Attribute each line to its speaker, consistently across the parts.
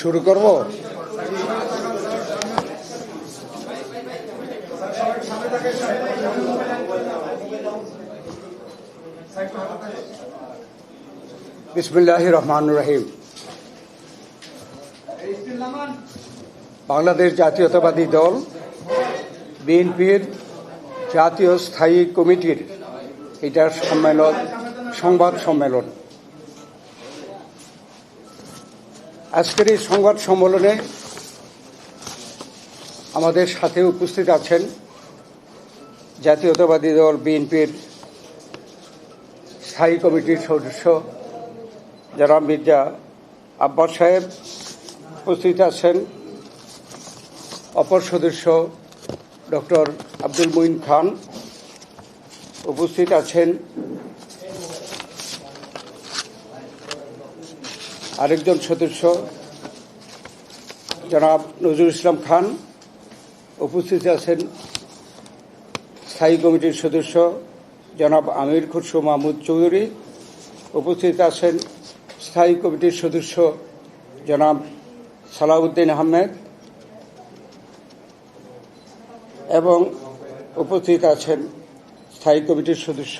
Speaker 1: শুরু করব? বিসমুল্লাহ রহমান রহিম। বাংলাদেশ জাতীয়তাবাদী দল বিএনপির জাতীয় স্থায়ী কমিটির এটার সম্মেলন, সংবাদ সম্মেলন। আজকের এই সংবাদ সম্মেলনে আমাদের সাথে উপস্থিত আছেন জাতীয়তাবাদী দল বিএনপির স্থায়ী কমিটির সদস্য যারা মির্জা আব্বাস সাহেব উপস্থিত আছেন, অপর সদস্য ডক্টর আব্দুল মঈন খান উপস্থিত আছেন আরেকজন সদস্য, জনাব নজরুল ইসলাম খান। উপস্থিত আছেন স্থায়ী কমিটির সদস্য, জনাব আমির খুরশো মাহমুদ চৌধুরী। উপস্থিত আছেন স্থায়ী কমিটির সদস্য, জনাব সালাউদ্দিন আহমেদ। এবং উপস্থিত আছেন স্থায়ী কমিটির সদস্য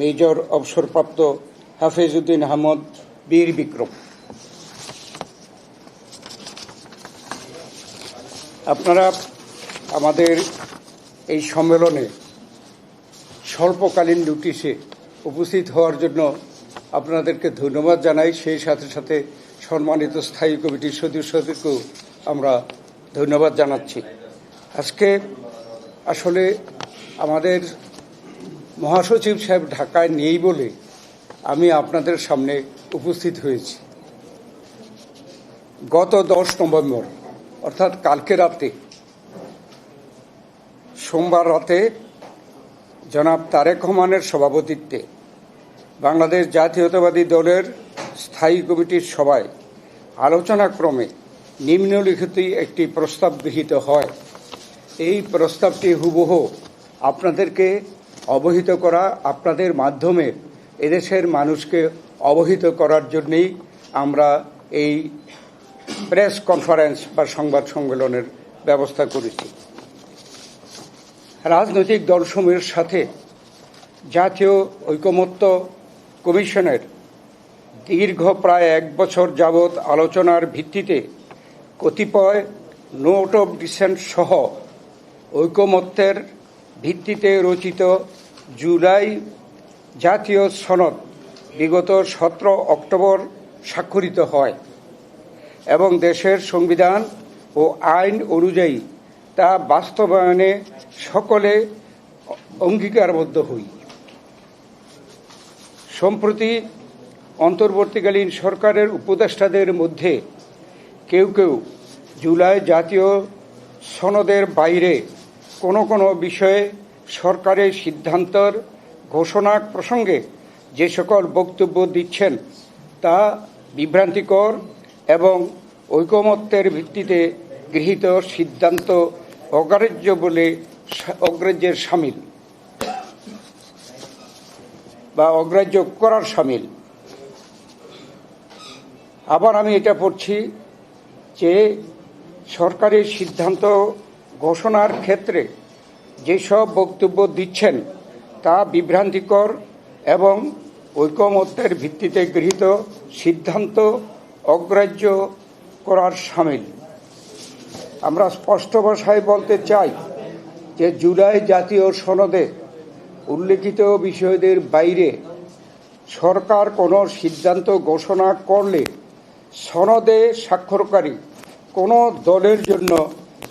Speaker 1: মেজর অবসরপ্রাপ্ত হাফিজউদ্দিন আহমদ, বীর বিক্রম। আপনারা আমাদের এই সম্মেলনে স্বল্পকালীন নোটিশে উপস্থিত হওয়ার জন্য আপনাদেরকে ধন্যবাদ জানাই। সেই সাথে সাথে সম্মানিত স্থায়ী কমিটির সদস্যদেরকেও আমরা ধন্যবাদ জানাচ্ছি। আজকে আসলে আমাদের মহাসচিব সাহেব ঢাকায় নেই বলে আমি আপনাদের সামনে উপস্থিত হয়েছি। গত দশ নভেম্বর, অর্থাৎ কালকে রাতে, সোমবার রাতে জনাব তারেক রহমানের সভাপতিত্বে বাংলাদেশ জাতীয়তাবাদী দলের স্থায়ী কমিটির সভায় আলোচনাক্রমে নিম্নলিখিত একটি প্রস্তাব গৃহীত হয়। এই প্রস্তাবটি হুবহু আপনাদেরকে অবহিত করা আপনাদের মাধ্যমে এদেশের মানুষকে অবহিত করার জন্যেই আমরা এই প্রেস কনফারেন্স বা সংবাদ সম্মেলনের ব্যবস্থা করেছি। রাজনৈতিক দলসমূহের সাথে জাতীয় ঐকমত্য কমিশনের দীর্ঘ প্রায় এক বছর যাবৎ আলোচনার ভিত্তিতে কতিপয় নোট অব ডিসেন্ট সহ ঐকমত্যের ভিত্তিতে রচিত জুলাই জাতীয় সনদ বিগত সতেরো অক্টোবর স্বাক্ষরিত হয় এবং দেশের সংবিধান ও আইন অনুযায়ী তা বাস্তবায়নে সকলে অঙ্গীকারবদ্ধ হই। সম্প্রতি অন্তর্বর্তীকালীন সরকারের উপদেষ্টাদের মধ্যে কেউ কেউ জুলাই জাতীয় সনদের বাইরে কোনো কোনো বিষয়ে সরকারের সিদ্ধান্তর ঘোষণা প্রসঙ্গে যে সকল বক্তব্য দিচ্ছেন তা বিভ্রান্তিকর এবং ঐকমত্যের ভিত্তিতে গৃহীত সিদ্ধান্ত অগ্রাহ্য বলে অগ্রাহ্যের সামিল বা অগ্রাহ্য করার সামিল। আবার আমি এটা পড়ছি যে সরকারি সিদ্ধান্ত ঘোষণার ক্ষেত্রে যেসব বক্তব্য দিচ্ছেন তা বিভ্রান্তিকর এবং ঐকমত্যের ভিত্তিতে গৃহীত সিদ্ধান্ত অগ্রাহ্য করার সামিল। আমরা স্পষ্ট ভাষায় বলতে চাই যে জুলাই জাতীয় সনদে উল্লেখিত বিষয়দের বাইরে সরকার কোনো সিদ্ধান্ত ঘোষণা করলে সনদে স্বাক্ষরকারী কোনো দলের জন্য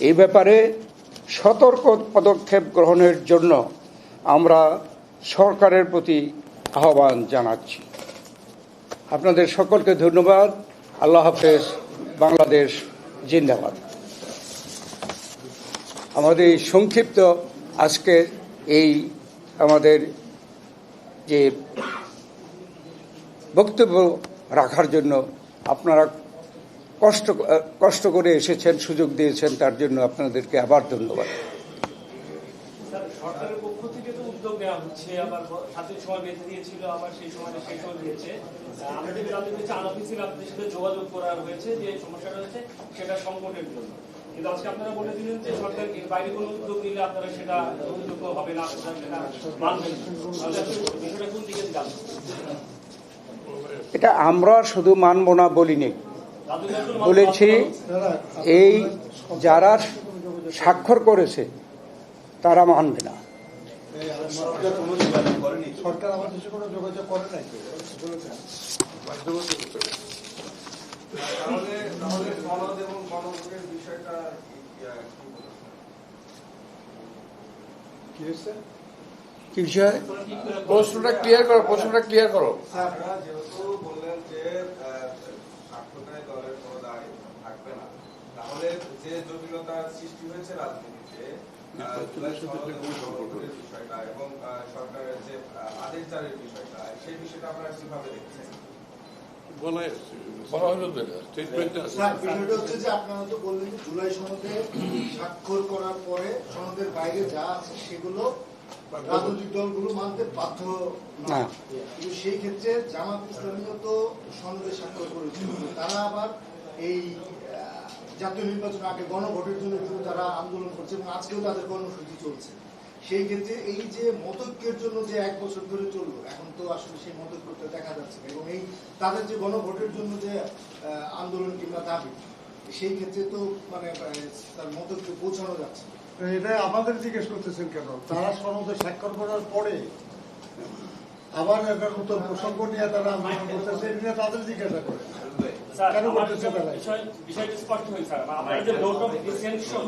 Speaker 1: এই ব্যাপারে সতর্ক পদক্ষেপ গ্রহণের জন্য আমরা সরকারের প্রতি আহ্বান জানাচ্ছি। আপনাদের সকলকে ধন্যবাদ। আল্লাহ হাফেজ। বাংলাদেশ জিন্দাবাদ। আমাদের এই সংক্ষিপ্ত আজকে এই আমাদের যে বক্তব্য রাখার জন্য আপনারা কষ্ট কষ্ট করে এসেছেন সুযোগ দিয়েছেন তার জন্য আপনাদেরকে আবার ধন্যবাদ।
Speaker 2: সরকারের পক্ষ থেকে তো উদ্যোগ নেওয়া হচ্ছে আবার হাতে সময় বেঁধে দিয়েছিল আবার সেই সময়টা শেষ গিয়েছে। আমরা যেটা জানতে পেরেছি আনঅফিসিয়াল আপনাদের সাথে যোগাযোগ করা হয়েছে যে সমস্যাটা সেটা সংকটের জন্য। কিন্তু আজকে আপনারা বলে দিলেন যে সরকার বাইরে কোনো উদ্যোগ নিলে আপনারা সেটা হবে না আপনারা সেটা মানবেন না। তাহলে আসলে বিষয়টা কোন দিকে যাবে
Speaker 1: এটা আমরা শুধু মানব না বলিনি বলেছি এই যারা স্বাক্ষর করেছে তারা মানবে না।
Speaker 3: সরকার আমাদের সাথে কোনো যোগাযোগ করে নাই তো বলেছেন
Speaker 4: তাহলে তাহলে সনদ এবং গণভোটের বিষয়টা কি
Speaker 1: বিষয়?
Speaker 5: প্রশ্নটা ক্লিয়ার করো প্রশ্নটা ক্লিয়ার করো।
Speaker 4: বললেন যে আহ, সাক্ষ্যটায় দলের কোনো দায় থাকবে না তাহলে যে জটিলতার সৃষ্টি হয়েছে রাজনীতিতে জুলাই সনদ এবং গণভোটের বিষয়টা এবং সরকারের যে আদেশ জারির বিষয়টা সেই বিষয়টা আপনারা কীভাবে দেখছেন?
Speaker 5: বলা বলা হলো তো এটা। স্টেটমেন্টে আছে।
Speaker 3: স্যার বিষয়টা হচ্ছে যে আপনারা তো বললেন যে জুলাই সনদে স্বাক্ষর করার পরে সনদের বাইরে যা আছে সেগুলো রাজনৈতিক দলগুলো মানতে বাধ্য না। কিন্তু সেই ক্ষেত্রে জামাত ইসলামীও তো সনদে স্বাক্ষর করেছিল। তারা আবার এই জাতীয় নির্বাচন আগে গণভোটের জন্য কিন্তু তারা আন্দোলন করছে এবং আজকেও তাদের কর্মসূচি চলছে। সেই ক্ষেত্রে এই যে মতৈক্যের জন্য যে এক বছর ধরে চলল, এখন তো আসলে সেই মতৈক্যটা দেখা যাচ্ছে না এবং এই তাদের যে গণভোটের জন্য যে আন্দোলন কিংবা দাবি, সেই ক্ষেত্রে তো মানে তার মতৈক্য পৌঁছানো যাচ্ছে
Speaker 6: এটা আমাদের জিজ্ঞেস করতেছেন কেন? তারা সনদে স্বাক্ষর করার পরে আবার একটা নতুন প্রসঙ্গ নিয়ে তারা আন্দোলন করতেছে, এটা তাদের জিজ্ঞাসা করে। কেন করতেছে তারা?
Speaker 2: বিষয় স্পষ্ট হয়েছে স্যার। আপনারা যে নোট অফ ডিসেন্ট সহ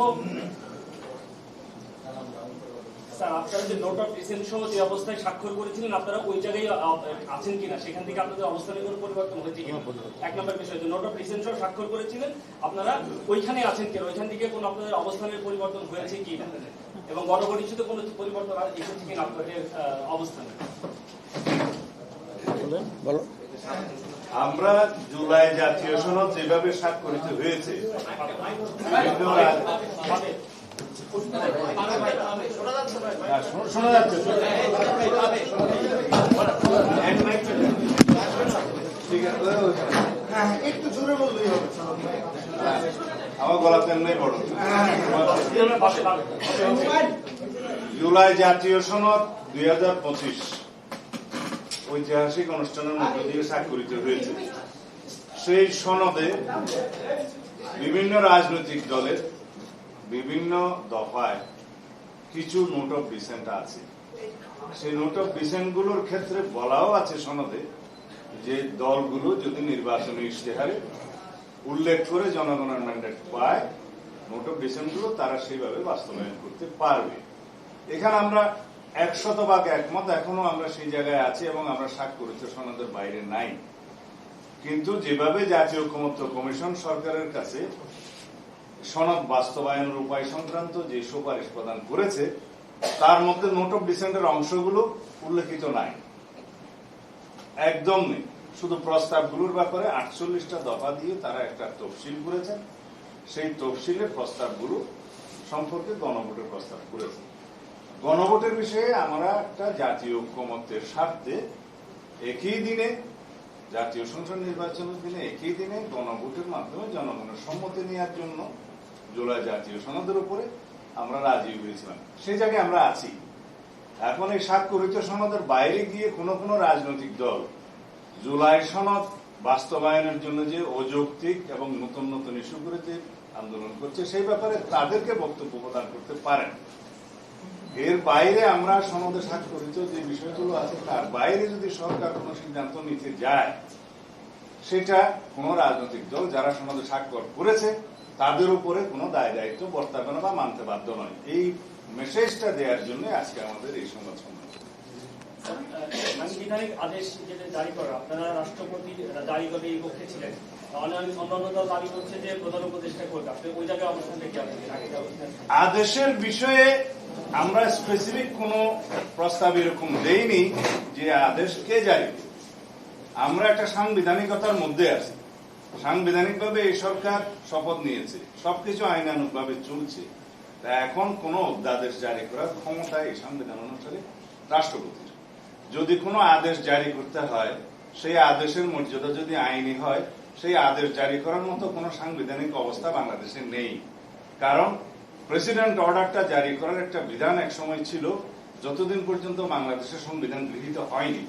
Speaker 2: স্যার আপনারা যে নোট অফ ডিসেন্ট সহ যে অবস্থায় স্বাক্ষর করেছিলেন আপনারা ওই জায়গায় আছেন কিনা? সেখান থেকে আপনাদের অবস্থানের কোনো পরিবর্তন হয়েছে কিনা? এক নম্বর বিষয় যে নোট অফ ডিসেন্ট সহ স্বাক্ষর করেছিলেন আপনারা ওইখানে আছেন কিনা? ওইখান থেকে কোনো আপনাদের অবস্থানের পরিবর্তন হয়েছে কিনা? এবং ইস্যুতে কোনো পরিবর্তন আর এসেছে কিনা আপনাদের অবস্থানে?
Speaker 1: বলো।
Speaker 7: আমরা জুলাই জাতীয় সনদ যেভাবে স্বাক্ষরিত হয়েছে হ্যাঁ, শোনা- যাচ্ছে
Speaker 3: হ্যাঁ একটু জোরে বললেই হবে
Speaker 7: আমার গলা তেমনি বড়। জুলাই জাতীয় সনদ দুই হাজার পঁচিশ। ঐতিহাসিক অনুষ্ঠানের মধ্য দিয়ে স্বাক্ষরিত হয়েছে। সেই সনদে বিভিন্ন রাজনৈতিক দলের বিভিন্ন দফায় কিছু নোট অফ ডিসেন্ট আছে। সেই নোট অফ ডিসেন্টগুলোর ক্ষেত্রে বলাও আছে সনদে যে দলগুলো যদি নির্বাচনী ইশতেহারে উল্লেখ করে জনগণের ম্যান্ডেট পায় নোট অফ ডিসেন্টগুলো তারা সেইভাবে বাস্তবায়ন করতে পারবে। এখানে আমরা একশত ভাগ একমত, এখনও আমরা সেই জায়গায় আছি এবং আমরা স্বাক্ষরিত সনদের বাইরে নাই। কিন্তু যেভাবে জাতীয় ঐকমত্য কমিশন সরকারের কাছে সনদ বাস্তবায়নের উপায় সংক্রান্ত যে সুপারিশ প্রদান করেছে, তার মধ্যে নোট অফ ডিসেন্টের অংশগুলো উল্লেখিত নাই। একদম নেই। শুধু প্রস্তাবগুলোর ব্যাপারে আটচল্লিশটা দফা দিয়ে তারা একটা তফসিল করেছেন। সেই তফসিলের প্রস্তাবগুলো সম্পর্কে গণভোটের প্রস্তাব করেছে। গণভোটের বিষয়ে আমরা একটা জাতীয় ঐক্যমত্যের স্বার্থে একই দিনে, জাতীয় সংসদ নির্বাচনের দিনে একই দিনে গণভোটের মাধ্যমে জনগণের সম্মতি নেওয়ার জন্য জুলাই জাতীয় সনদের উপরে আমরা রাজি হয়েছিলাম। সেই জায়গায় আমরা আছি। এখন এই স্বাক্ষরিত সনদের বাইরে গিয়ে কোন কোন রাজনৈতিক দল জুলাই সনদ বাস্তবায়নের জন্য যে অযৌক্তিক এবং নতুন নতুন ইস্যু করে যে আন্দোলন করছে, সেই ব্যাপারে তাদেরকে বক্তব্য প্রদান করতে পারেন। এর বাইরে আমরা সনদে স্বাক্ষরিত যে বিষয়গুলো আছে তার বাইরে যদি সরকার কোনো সিদ্ধান্ত নিতে যায় সেটা কোন রাজনৈতিক দল যারা সনদে স্বাক্ষর করেছে তাদের উপরে কোনো দায় দায়িত্ব বর্তাবে না বা মানতে বাধ্য নয়। এই মেসেজটা দেওয়ার জন্য আজকে আমাদের এই সংবাদ সম্মেলন
Speaker 2: সাংবিধানিক আদেশ যেটা জারি করা আপনারা রাষ্ট্রপতি জারি করে এই পক্ষে ছিলেন। অন্যান্য দল দাবি করছে যে প্রধান উপদেষ্টা করবে আপনি ওই জায়গায় অবস্থানটা কি?
Speaker 7: আদেশের বিষয়ে আমরা স্পেসিফিক কোনো প্রস্তাব এরকম দেইনি যে আদেশ কে জারি আমরা একটা সাংবিধানিকতার মধ্যে আছি। সাংবিধানিকভাবে এই সরকার শপথ নিয়েছে। সবকিছু আইনানুগ ভাবে চলছে। তা এখন কোন অধ্যাদেশ জারি করার ক্ষমতা এই সংবিধান অনুসারে রাষ্ট্রপতির। যদি কোনো আদেশ জারি করতে হয়, সেই আদেশের মর্যাদা যদি আইনি হয়, সেই আদেশ জারি করার মতো কোনো সাংবিধানিক অবস্থা বাংলাদেশে নেই। কারণ প্রেসিডেন্ট অর্ডারটা জারি করার একটা বিধান এক সময় ছিল, যতদিন পর্যন্ত বাংলাদেশের সংবিধান গৃহীত হয়নি।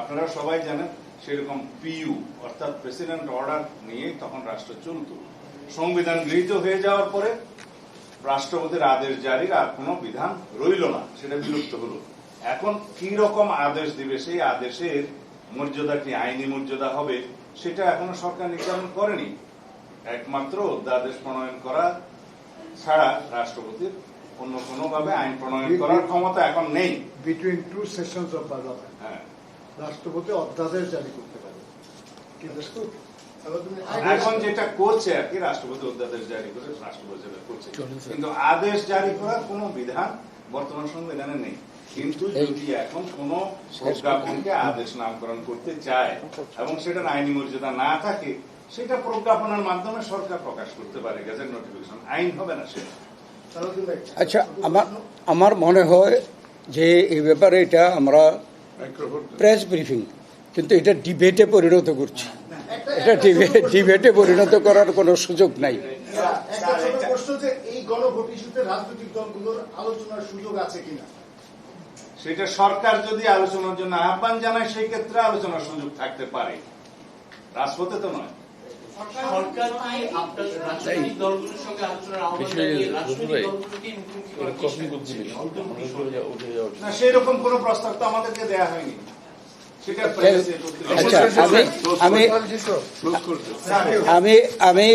Speaker 7: আপনারা সবাই জানেন সেরকম পিইউ অর্থাৎ প্রেসিডেন্ট অর্ডার নিয়ে তখন রাষ্ট্র চলত। সংবিধান গৃহীত হয়ে যাওয়ার পরে রাষ্ট্রপতির আদেশ জারির আর কোনো বিধান রইল না, সেটা বিলুপ্ত হলো। এখন কি রকম আদেশ দিবে সেই আদেশের মর্যাদা কি আইনি মর্যাদা হবে, সেটা এখনও সরকার নির্ধারণ করেনি। একমাত্র অধ্যাদেশ প্রণয়ন করা ছাড়া রাষ্ট্রপতির অন্য কোনো ভাবে আইন প্রণয়ন করার ক্ষমতা এখন নেই।
Speaker 6: Between two sessions of parliament
Speaker 7: হ্যাঁ।
Speaker 6: রাষ্ট্রপতি অধ্যাদেশ জারি করতে পারে। কিন্তু
Speaker 7: এখন যেটা করছে আর কি রাষ্ট্রপতি অধ্যাদেশ জারি করে রাষ্ট্রপতি করছে। কিন্তু আদেশ জারি করার কোনো বিধান বর্তমান সংবিধানে নেই। কিন্তু যদি এখন কোন প্রজ্ঞাপনকে আদেশ নামকরণ করতে চায় এবং সেটার আইনি মর্যাদা না থাকে সেটা প্রজ্ঞাপনের মাধ্যমে সরকার প্রকাশ করতে পারে গেজেট নোটিফিকেশন আইন হবে না সেটা।
Speaker 1: আচ্ছা আমার আমার মনে হয় যে এই ব্যাপারে এটা আমরা প্রেস ব্রিফিং কিন্তু এটা ডিবেটে পরিণত করছি। এটা ডিবেটে পরিণত করার কোনো সুযোগ নাই।
Speaker 3: একটা ছোট প্রশ্ন যে এই গণভোট ইস্যুতে রাজনৈতিক দলগুলোর আলোচনার সুযোগ আছে কিনা?
Speaker 7: সেটা সরকার যদি আলোচনার জন্য আহ্বান জানায় সেই ক্ষেত্রে আলোচনার সুযোগ থাকতে পারে। রাজপথে তো নয়।
Speaker 8: সরকার কি আপনার রাজনৈতিক দলগুলোর সঙ্গে আলোচনার আহ্বান জানিয়ে রাজনৈতিক দলগুলোকে মুখোমুখি করার চেষ্টা
Speaker 5: করছে
Speaker 8: অন্তর্ভুক্ত
Speaker 5: উঠে
Speaker 8: সরকার।
Speaker 5: যাও উঠে যাও
Speaker 7: না সেরকম কোন প্রস্তাব তো আমাদেরকে দেয়া হয়নি।
Speaker 1: আচ্ছা আমি আমি আমি আমি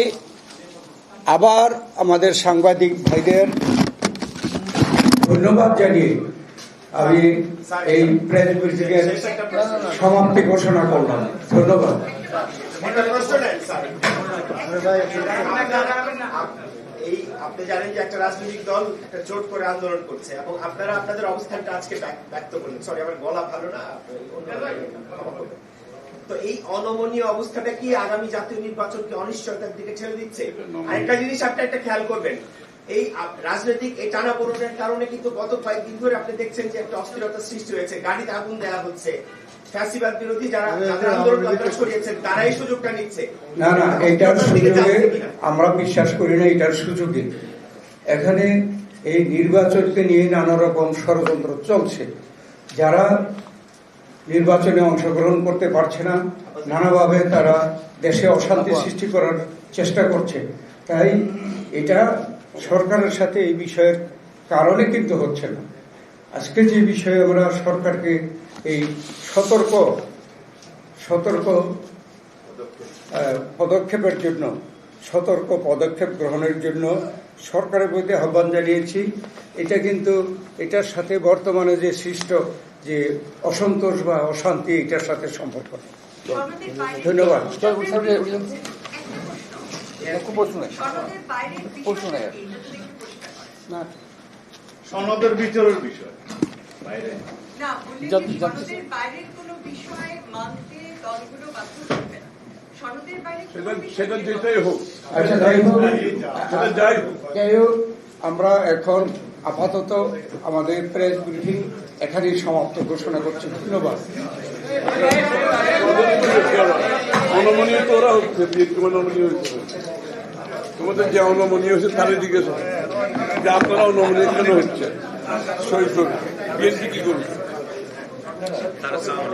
Speaker 1: আবার আমাদের সাংবাদিক ভাইদের ধন্যবাদ জানিয়ে আমি এই প্রেস সমাপ্তি ঘোষণা করলাম। ধন্যবাদ।
Speaker 9: এই, আপনি জানেন যে একটা রাজনৈতিক দল একটা জোট করে আন্দোলন করছে, এবং আপনারা আপনাদের অবস্থানটা আজকে ব্যক্ত করলেন। সরি আমার গলা ভালো না। তো এই অনমনীয় অবস্থাটা কি আগামী জাতীয় নির্বাচনকে অনিশ্চয়তার দিকে দিচ্ছে? আরেকটা জিনিস আপনি একটা খেয়াল করবেন, এই রাজনৈতিক এই টানা কারণে কিন্তু গত কয়েকদিন ধরে আপনি দেখছেন যে একটা অস্থিরতার সৃষ্টি হয়েছে। গাড়িতে আগুন দেওয়া হচ্ছে ফ্যাসিবাদ বিরোধী যারা আন্দোলন আপনারা তারাই সুযোগটা নিচ্ছে।
Speaker 1: না না এটার সুযোগে আমরা বিশ্বাস করি না এটার সুযোগে। এখানে এই নির্বাচনকে নিয়ে নানা রকম ষড়যন্ত্র চলছে। যারা নির্বাচনে অংশগ্রহণ করতে পারছে না নানাভাবে তারা দেশে অশান্তি সৃষ্টি করার চেষ্টা করছে। তাই এটা সরকারের সাথে এই বিষয়ের কারণে কিন্তু হচ্ছে না। আজকে যে বিষয়ে আমরা সরকারকে এই সতর্ক সতর্ক পদক্ষেপের জন্য সতর্ক পদক্ষেপ গ্রহণের জন্য সরকারের প্রতি আহ্বান জানিয়েছি। এটা কিন্তু এটার সাথে বর্তমানে যে সৃষ্ট যে অসন্তোষ বা অশান্তি এটার সাথে সম্পর্ক ধন্যবাদ।
Speaker 10: সনদের
Speaker 7: বিচারের বিষয়। বাইরে।
Speaker 1: আচ্ছা আমরা এখন আপাতত আমাদের প্রেস ব্রিফিং এখানেই সমাপ্ত ঘোষণা করছি। ধন্যবাদ।
Speaker 5: অনমনীয় তো ওরা হচ্ছে অনমনীয় হচ্ছে তোমাদের যে অনমনীয় হচ্ছে তাদের জিজ্ঞেস করো। যে আপনারা অনমনীয় কেন হচ্ছে করুন। বিএনপি কি করবে